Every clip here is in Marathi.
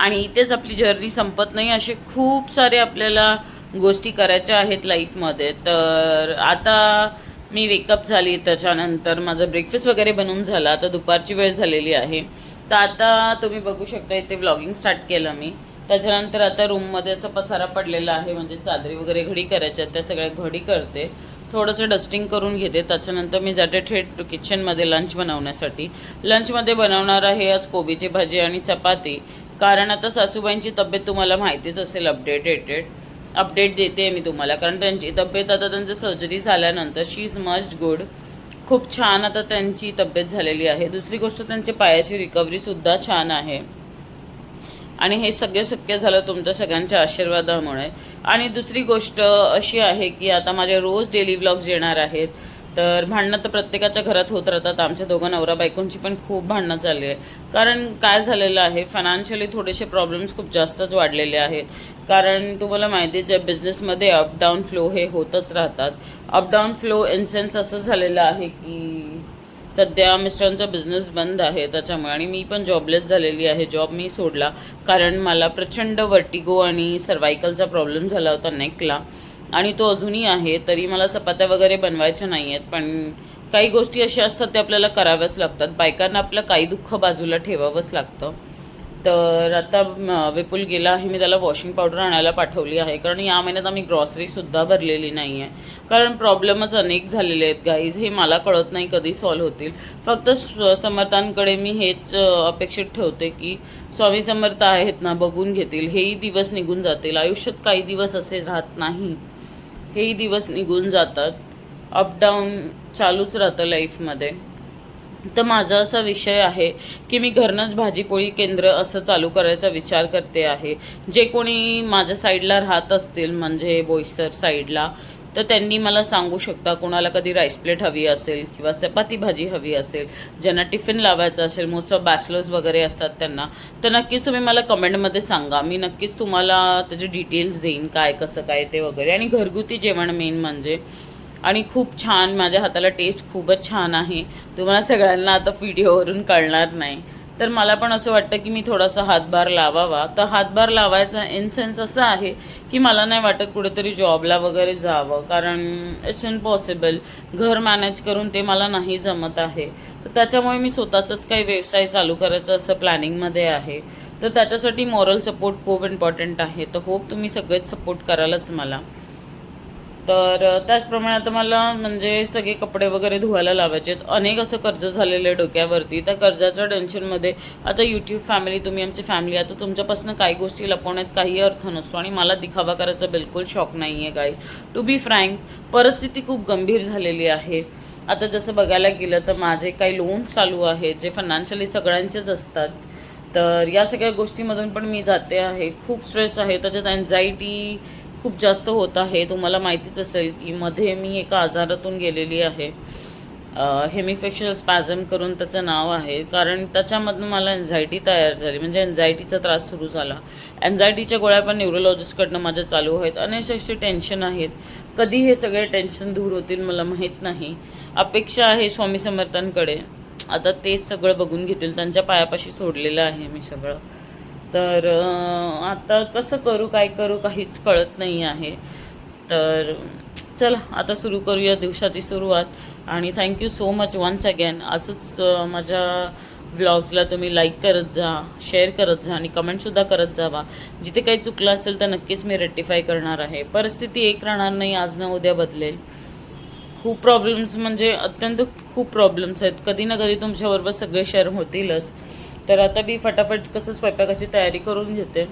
आणि इथेच आपली जर्नी संपत नाही असे खूप सारे आपल्याला गोष्टी करायच्या आहेत लाईफमध्ये तर आता मी वेकअप झाली त्याच्यानंतर माझा ब्रेकफास्ट वगैरे बनवून झाला आता दुपारची वेळ झालेली आहे. तर आता तुम्ही बघू शकता इथे व्लॉगिंग स्टार्ट केलं मी. त्याच्यानंतर आता रूममध्ये असा पसारा पडलेला आहे म्हणजे चादरी वगैरे घडी करायच्या आहेत त्या सगळ्या घडी करते. थोडंसं डस्टिंग करून घेते. त्याच्यानंतर मी जाते थेट किचनमध्ये लंच बनवण्यासाठी. लंचमध्ये बनवणार आहे आज कोबीची भाजी आणि चपाती. कारण आता सासूबाईंची तब्येत तुम्हाला माहितीच असेल अपडेटेटेड अपडेट देते मी तुम्हाला. कारण त्यांची तब्येत आता त्यांचं सर्जरी झाल्यानंतर शी इज मस्ट गुड खूप छान आता त्यांची तब्येत झालेली आहे. दुसरी गोष्ट त्यांची पायाची रिकव्हरीसुद्धा छान आहे. आणि हे सगळे शक्य झालं तुमच्या सगळ्यांच्या आशीर्वादामुळे. आणि दुसरी गोष्ट अशी आहे की आता माझे रोज डेली ब्लॉग्स येणार आहेत. तर भांडणं तर प्रत्येकाच्या घरात होत राहतात. आमच्या दोघं नवरा बायकोंची पण खूप भांडणं चालली आहे कारण काय झालेलं आहे फायनान्शियली थोडेसे प्रॉब्लेम्स खूप जास्तच वाढलेले आहेत. कारण तुम्हाला माहितीच आहे बिझनेसमध्ये अपडाऊन फ्लो हे होतच राहतात. अपडाऊन फ्लो इन सेन्स असं झालेलं आहे की सध्या मिस्टरांचा बिझनेस बंद आहे त्याच्यामुळे आणि मी पण जॉबलेस झालेली आहे. जॉब मी सोडला. कारण मला प्रचंड वर्टिगो आणि सर्वायकलचा प्रॉब्लेम झाला होता नेकला आणि तो अजूनही आहे तरी मला चपात्या वगैरे बनवायच्या नाही आहेत पण काही गोष्टी अशा असतात ते आपल्याला कराव्याच लागतात. बायकांना आपलं काही दुःख बाजूला ठेवावंच लागतं. तर आता विपुल गेला आहे मी त्याला वॉशिंग पावडर आणायला पाठवली आहे. कारण या महिन्यात आम्ही ग्रॉसरीसुद्धा भरलेली नाही आहे कारण प्रॉब्लेमच अनेक झालेले आहेत गाईज हे मला कळत नाही कधी सॉल्व्ह होतील. फक्त समर्थांकडे मी हेच अपेक्षित ठेवते की स्वामी समर्थ आहेत ना बघून घेतील. हेही दिवस निघून जातील. आयुष्यात काही दिवस असे राहत नाही. हेही दिवस निघून जातात. अपडाऊन चालूच राहतं लाईफमध्ये तर माझा असा विषय आहे की मी घरनंच भाजीपोळी केंद्र असं चालू करायचा विचार करते आहे. जे कोणी माझ्या साईडला राहत असतील म्हणजे बोईसर साईडला तर त्यांनी मला सांगू शकता कोणाला कधी राईस प्लेट हवी असेल किंवा चपाती भाजी हवी असेल ज्यांना टिफिन लावायचं असेल मोस्ट ऑफ बॅचलर्स वगैरे असतात त्यांना तर नक्कीच तुम्ही मला कमेंटमध्ये सांगा. मी नक्कीच तुम्हाला त्याचे डिटेल्स देईन काय कसं काय ते वगैरे. आणि घरगुती जेवण मेन म्हणजे. आणि खूप छान माझ्या हाताला टेस्ट खूपच छान आहे. तुम्हाला सगळ्यांना आता व्हिडिओवरून कळणार नाही. तर मला पण असं वाटतं की मी थोडासा हातभार लावावा. तर हातभार लावायचा इन सेन्स असा आहे की मला नाही वाटत कुठेतरी जॉबला वगैरे जावं. कारण इट्स इम्पॉसिबल घर मॅनेज करून ते मला नाही जमत आहे. तर त्याच्यामुळे मी स्वतःचाच काही व्यवसाय चालू करायचं असं प्लॅनिंगमध्ये आहे. तर त्याच्यासाठी मॉरल सपोर्ट खूप इम्पॉर्टंट आहे. तर होप तुम्ही सगळेच सपोर्ट करालच मला. तर त्याचप्रमाणे आता मला म्हणजे सगळे कपडे वगैरे धुवायला लावायचे आहेत अनेक असं कर्ज झालेलं आहे डोक्यावरती. त्या कर्जाच्या टेन्शनमध्ये आता यूट्यूब फॅमिली तुम्ही आमची फॅमिली आता तुमच्यापासून काही गोष्टी लपवण्यात काही अर्थ नसतो आणि मला दिखावा करायचा बिलकुल शॉक नाही आहे गाईज टू बी फ्रँक परिस्थिती खूप गंभीर झालेली आहे. आता जसं बघायला गेलं तर माझे काही लोन्स चालू आहेत जे फायनान्शियली सगळ्यांचेच असतात. तर या सगळ्या गोष्टीमधून पण मी जाते आहे. खूप स्ट्रेस आहे. त्याच्यात अँझायटी खूप जास्त होत आहे. तुम्हाला माहितीच असेल की मध्ये मी एका आजारातून गेलेली आहे. हेमिफेक्शल स्पॅझम करून त्याचं नाव आहे. कारण त्याच्यामधून मला एन्झायटी तयार झाली. म्हणजे एन्झायटीचा त्रास सुरू झाला. एन्झायटीच्या गोळ्या पण न्यूरोलॉजिस्टकडनं माझ्या चालू आहेत. अनेक असे टेन्शन आहेत. कधी हे सगळे टेन्शन दूर होतील मला माहीत नाही. अपेक्षा आहे स्वामी समर्थांकडे. आता तेच सगळं बघून घेतील. त्यांच्या पायापाशी सोडलेलं आहे मी सगळं. तर आता कसं करू काय करू काहीच कळत नाही आहे. तर चला आता सुरू करूया दिवसाची सुरुवात. आणि thank you so much once again असंच माझ्या व्लॉग्सला तुम्ही लाईक करत जा शेअर करत जा आणि कमेंटसुद्धा करत जावा. जिथे काही चुकलं असेल तर नक्कीच मी रेक्टिफाय करणार आहे. परिस्थिती एक राहणार नाही आज ना उद्या बदलेल. खूप प्रॉब्लेम्स म्हणजे अत्यंत खूप प्रॉब्लेम्स आहेत. कधी ना कधी तुमच्याबरोबर सगळे शेअर होतीलच. तर आता मी फटाफट कसं स्वयंपाकाची तयारी करून घेते.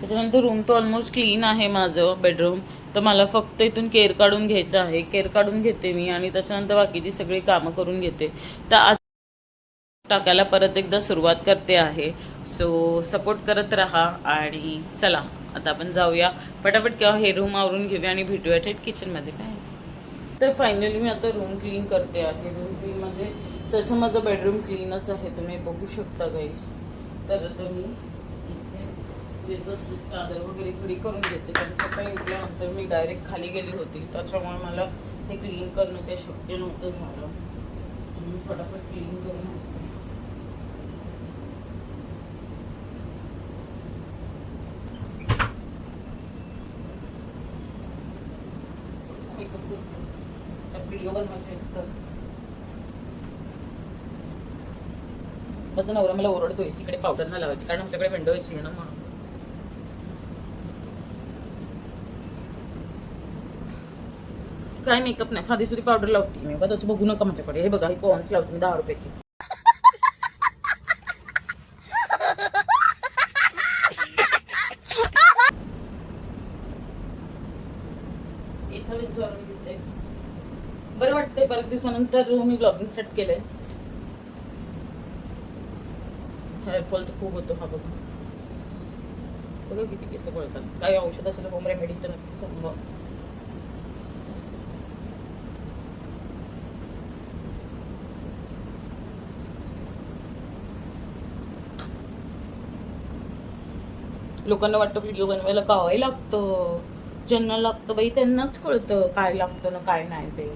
त्याच्यानंतर रूम तर ऑलमोस्ट क्लीन आहे माझं बेडरूम तर मला फक्त इथून केअर काढून घ्यायचं आहे. केअर काढून घेते मी आणि त्याच्यानंतर बाकीची सगळी कामं करून घेते. तर आज टाकायला परत एकदा सुरुवात करते आहे. सो सपोर्ट करत राहा आणि चला आता आपण जाऊया. फटाफट किंवा हे रूम आवरून घेऊया आणि भेटूया थेट किचनमध्ये काय तर फायनली मी आता रूम क्लीन करते आहे. रूम क्लीनमध्ये तसं माझं बेडरूम क्लीनच आहे. तुम्ही बघू शकता गाईस तर आता मी इथे व्यवस्थित चादर वगैरे खडी करून घेते. कारण सकाळी उठल्यानंतर मी डायरेक्ट खाली गेली होती. त्याच्यामुळे मला हे क्लीन करणं काही शक्य नव्हतं झालं. मी फटाफट क्लीन करून घेते. तर माझा नवरा मला ओरडतो एसीकडे पावडर नाही लावायची कारण आमच्याकडे विंडो एसी आहे ना म्हणून. काय मेकअप नाही साधी सुधी पावडर लावते मी. बघा तसं बघू नका माझ्याकडे. हे बघा ही पॉन्स लावते मी दहा रुपयाची. नंतर मी ब्लॉगिंग स्टार्ट केलंय. हेअरफॉल तर खूप होतो हा बघा. बघा किती केस पळतात. काही औषध असेल होम रेमेडी तर नक्की संभव लोकांना वाटतं व्हिडिओ बनवायला काय लागतं. ज्यांना लागतं बाई त्यांनाच कळतं काय लागतं ना काय नाही ते.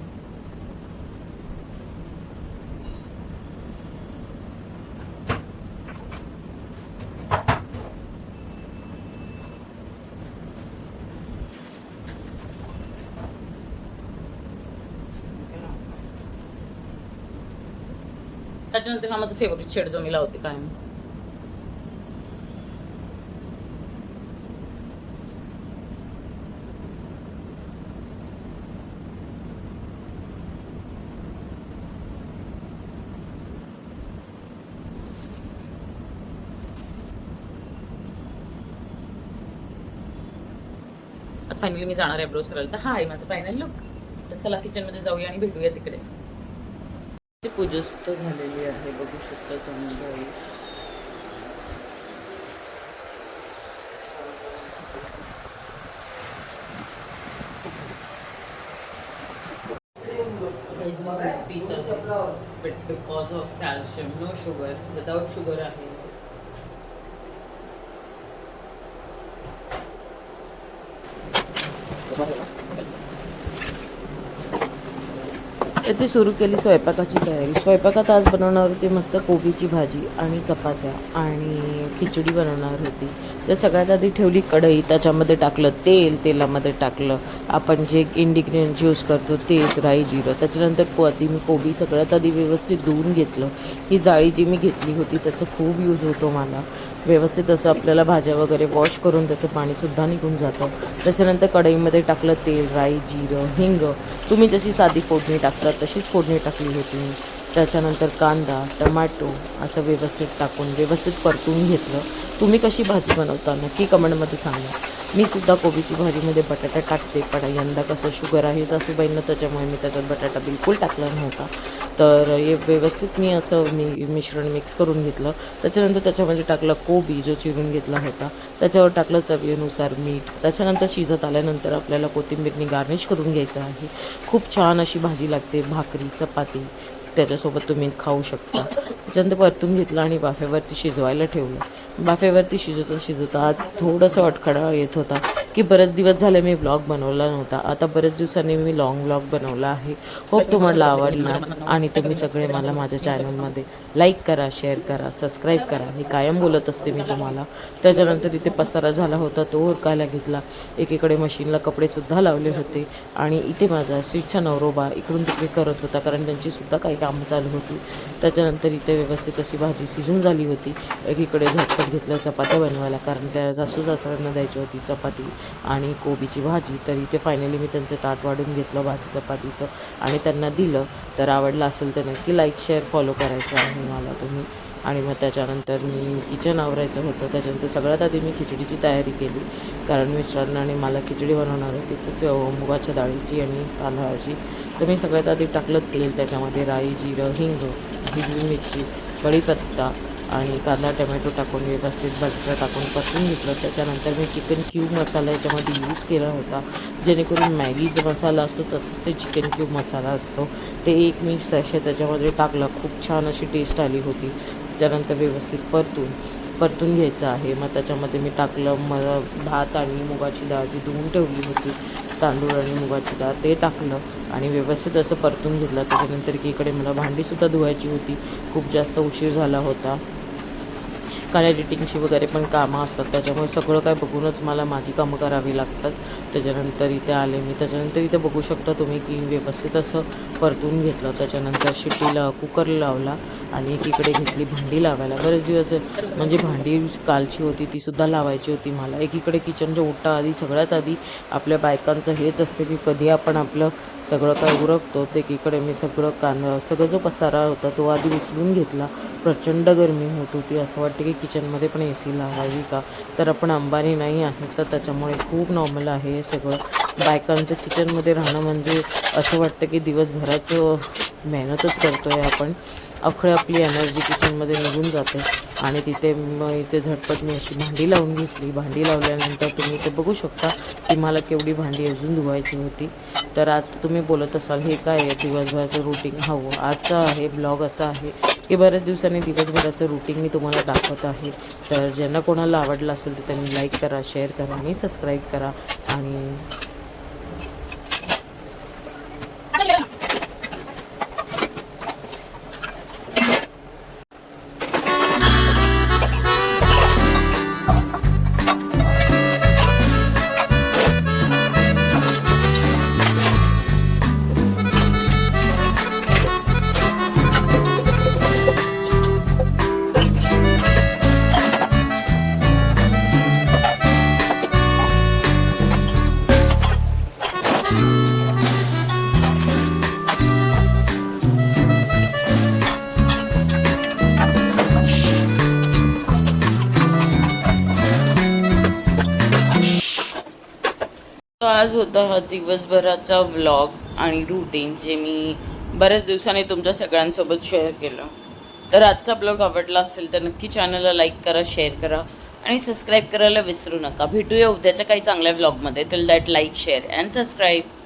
त्याच्यानंतर हा माझा फेवरेट शेड जो मी लावते कायम फायनली मी जाणार आहे ब्रोज करायला. तर हा आहे माझा फायनल लुक तर चला किचनमध्ये जाऊया आणि भेटूया तिकडे. ते पूजस्त झालेली आहे बघू शकता तुम्ही guys because of calcium no sugar without sugar आहे. तर ती सुरू केली स्वयंपाकाची तयारी. स्वयंपाकात आज बनवणार होती मस्त कोबीची भाजी आणि चपात्या आणि खिचडी बनवणार होती. तर सगळ्यात आधी ठेवली कढई त्याच्यामध्ये टाकलं तेल तेलामध्ये टाकलं. आपण जे इंडिग्रेंट यूज करतो तेच राई जिरं. त्याच्यानंतर को आधी मी कोबी सगळ्यात आधी व्यवस्थित धुवून घेतलं. ही जाळी जी मी घेतली होती त्याचा खूप यूज होतो मला. व्यवस्थित असं आपल्याला भाज्या वगैरे वॉश करून त्याचं पाणीसुद्धा निघून जातं. त्याच्यानंतर कढईमध्ये टाकलं तेल राई जिरं हिंग. तुम्ही जशी साधी फोडणी टाकता तशीच फोडणी टाकली होती मी. त्याच्यानंतर कांदा टमाटो असं व्यवस्थित टाकून व्यवस्थित परतून घेतलं. तुम्ही कशी भाजी बनवता? नक्की कमेंटमध्ये सांगा. मी सुद्धा कोबीची भाजीमध्ये बटाटा टाकते पण यंदा कसं शुगर आहे सासूबाईंना त्याच्यामुळे मी त्याच्यात बटाटा बिलकुल टाकला नव्हता. तर हे व्यवस्थित मी असं मी मिश्रण मिक्स करून घेतलं. त्याच्यानंतर त्याच्यामध्ये टाकलं कोबी जो चिरून घेतला होता. त्याच्यावर टाकलं चवीनुसार मीठ. त्याच्यानंतर शिजत आल्यानंतर आपल्याला कोथिंबीरनी गार्निश करून घ्यायचं आहे. खूप छान अशी भाजी लागते भाकरी चपाती. त्याच्यासोबत तुम्ही खाऊ शकता. त्याच्यानंतर परतून घेतलं आणि बाफेवरती शिजवायला ठेवलं. बाफेवरती शिजवता शिजवता आज थोडंसं अटखडा येत होता. की बरेच दिवस झाले मी ब्लॉग बनवला नव्हता. आता बरेच दिवसांनी मी लॉंग ब्लॉग बनवला आहे. होप तुम्हाला आवडणार आणि तुम्ही सगळे मला माझ्या चॅनलमध्ये लाईक करा शेअर करा सबस्क्राईब करा. मी कायम बोलत असते मी तुम्हाला. त्याच्यानंतर इथे पसारा झाला होता तो उरकायला घेतला. एकीकडे मशीनला कपडेसुद्धा लावले होते आणि इथे माझा स्वीटचा नवरोबा इकडून तिकडे करत होता कारण त्यांची सुद्धा काही कामं चालू होती. त्याच्यानंतर इथे व्यवस्थित अशी भाजी शिजून झाली होती. एकीकडे झटपट घेतलं चपात्या बनवायला कारण त्या सासू सासऱ्यांना द्यायची होती चपाती. आणि कोबीची भाजी. तर इथे फायनली मी त्यांचं ताट वाढून घेतलं भाजी चपातीचं. आणि त्यांना दिलं. तर आवडलं असेल तर नक्की लाईक शेअर फॉलो करायचं आहे मला तुम्ही. आणि मग त्याच्यानंतर मी किचन आवरायचं होतं. त्याच्यानंतर सगळ्यात आधी मी खिचडीची तयारी केली. कारण मिस्टरांना आणि मला खिचडी बनवणार होती. तसं मुगाच्या डाळीची आणि तांदळाची. तर मी सगळ्यात आधी टाकलं तेल त्याच्यामध्ये राई जिरं हिंग हिरवी मिरची कढीपत्ता आणि कांदा टमॅटो टाकून व्यवस्थित बटाटा टाकून परतून घेतलं. त्याच्यानंतर मी चिकन क्यूब मसाला याच्यामध्ये यूज केला होता. जेणेकरून मॅगीचा मसाला असतो तसंच ते चिकन क्यूब मसाला असतो. ते एक मी सॅशे त्याच्यामध्ये टाकलं. खूप छान अशी टेस्ट आली होती. त्याच्यानंतर व्यवस्थित परतून परतून घ्यायचं आहे. मग त्याच्यामध्ये मी टाकलं मला भात आणि मुगाची डाळ जी धुवून ठेवली होती. तांदूळ आणि मुगाची डाळ ते टाकलं आणि व्यवस्थित असं परतून घेतलं. त्याच्यानंतर की इकडे मला भांडीसुद्धा धुवायची होती. खूप जास्त उशीर झाला होता. काय एडिटिंगची वगैरे पण कामं असतात. त्याच्यामुळे सगळं काय बघूनच मला माझी कामं करावी लागतात. त्याच्यानंतर इथे आले मी. त्याच्यानंतर इथे बघू शकता तुम्ही की व्यवस्थित असं परतून घेतलं. त्याच्यानंतर शिटीला कुकर लावला आणि एकीकडे घेतली भांडी लावायला. बरेच दिवस म्हणजे भांडी कालची होती ती सुद्धा लावायची होती मला. एकीकडे किचनच्या उठा आधी सगळ्यात आधी आपल्या बायकांचं हेच असते की कधी आपण आपलं सगळं काय उरकतो. ते एकीकडे मी सगळं कान सगळं जो पसारा होता तो आधी उचलून घेतला. प्रचंड गरमी होत होती. असं वाटतं की किचनमध्ये पण ए सी लावावी का? तर आपण अंबानी नाही आहे तर त्याच्यामुळे खूप नॉर्मल आहे हे सगळं. बायकांचं किचनमध्ये राहणं म्हणजे असं वाटतं की दिवसभराचं मेहनतच करतो आहे आपण. अखळे आपली एनर्जी किचनमध्ये निघून जाते. आणि तिथे मग इथे झटपट मी अशी भांडी लावून घेतली. भांडी लावल्यानंतर तुम्ही इथे बघू शकता की मला केवढी भांडी अजून धुवायची होती. तर आता तुम्ही बोलत असाल हे काय आहे? दिवसभराचं रुटीन हवं हो, आजचा आहे ब्लॉग असा आहे. की बऱ्याच दिवसांनी दिवसभराचं रुटीन मी तुम्हाला दाखवत आहे. तर ज्यांना कोणाला आवडलं असेल तर त्यांनी लाईक करा शेअर करा आणि सबस्क्राईब करा. आणि आज होता हा दिवसभराचा व्लॉग आणि रुटीन जे मी बऱ्याच दिवसांनी तुमच्या सगळ्यांसोबत शेअर केलं. तर आजचा ब्लॉग आवडला असेल तर नक्की चॅनलला लाईक करा शेअर करा आणि सबस्क्राईब करायला विसरू नका. भेटूया उद्याच्या काही चांगल्या व्लॉगमध्ये till that like share and subscribe